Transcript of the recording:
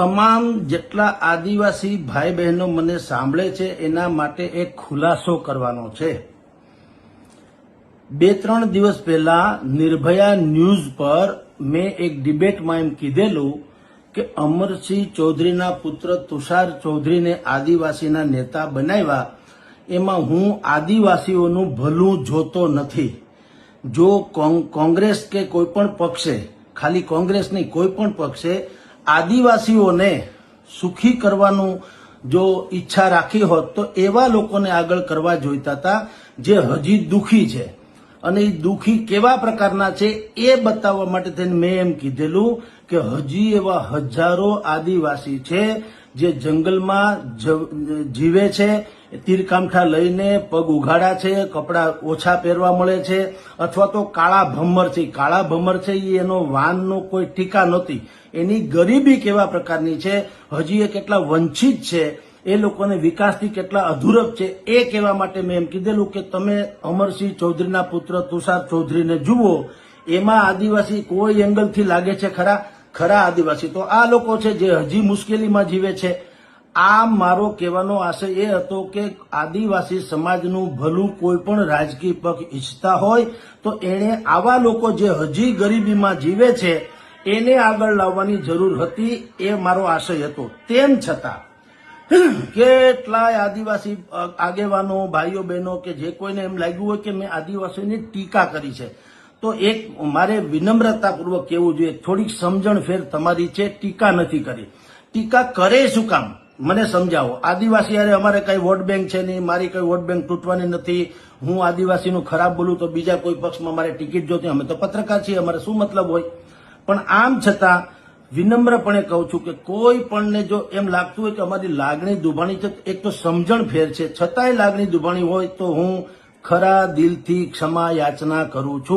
તમામ જેટલા આદિવાસી ભાઈ બહેનો મને સાંભળે છે, એના માટે એક ખુલાસો કરવાનો છે. બે ત્રણ દિવસ પહેલા નિર્ભયા ન્યૂઝ પર મેં એક ડિબેટમાં એમ કીધેલું કે અમરસિંહ ચૌધરીના પુત્ર તુષાર ચૌધરીને આદિવાસીના નેતા બનાવ્યા. એમાં હું આદિવાસીઓનું ભલું જોતો નથી. જો કોંગ- કોંગ્રેસ કે કોઈ પણ પક્ષે, ખાલી કોંગ્રેસ નહીં, કોઈ પણ પક્ષે આદિવાસીઓને સુખી કરવાનું જો ઈચ્છા રાખી હોત, તો એવા લોકોને આગળ કરવા જોઈતા હતા જે હજી દુખી છે. અને એ દુખી કેવા પ્રકારના છે એ બતાવવા માટે થઈને મેં એમ કીધેલું કે હજી એવા હજારો આદિવાસી છે જે જંગલમાં જીવે છે તીરકામઠા લઈને પગ ઉઘાડા છે, કપડાં ઓછા પહેરવા મળે છે, અથવા તો કાળા ભમર છે. કાળા ભમર છે એનો વાનનો કોઈ ટીકા નહોતી. એની ગરીબી કેવા પ્રકારની છે? હજી એ કેટલા વંચિત છે? એ લોકોને વિકાસથી કેટલા અધૂરપ છે? એ કહેવા માટે મેં એમ કીધેલું કે તમે અમરસિંહ ચૌધરીના પુત્ર તુષાર ચૌધરીને જુઓ. એમાં આદિવાસી કોઈ એંગલથી લાગે છે ખરા? ખરા આદિવાસી. તો આ લોકો છે જે હજી મુશ્કેલીમાં જીવે છે. આ મારો કહેવાનો આશય એ હતો કે આદિવાસી સમાજનું ભલું કોઈ પણ રાજકીય પક્ષ ઈચ્છતા હોય, તો એણે આવા લોકો જે હજી ગરીબીમાં જીવે છે, એને આગળ લાવવાની જરૂર હતી એ મારો આશય હતો. તેમ છતાં, કેટલાય આદિવાસી આગેવાનો, ભાઈઓ, બહેનો કે જે કોઈને એમ લાગ્યું હોય કે મેં આદિવાસીની ટીકા કરી છે તો એક મારે વિનમ્રતાપૂર્વક કહેવું જોઈએ, થોડીક સમજણ ફેર તમારી છે, ટીકા નથી કરી. ટીકા કરે શું કામ? મને સમજાવો. આદિવાસી યારે અમારે કઈ વોટ બેંક છે નહીં, મારી કઈ વોટ બેંક તૂટવાની નથી. હું આદિવાસીનું ખરાબ બોલું તો બીજા કોઈ પક્ષમાં મારે ટિકિટ જોતી અમે તો પત્રકાર છીએ, અમારે શું મતલબ હોય? પણ આમ છતાં વિનમ્રપણે કહું છું કે કોઈ પણને જો એમ લાગતું હોય કે અમારી લાગણી દુભાણી છે, એક તો સમજણ ફેર છે. છતાંય લાગણી દુભાણી હોય તો હું ખરા દિલથી ક્ષમા યાચના કરું છું.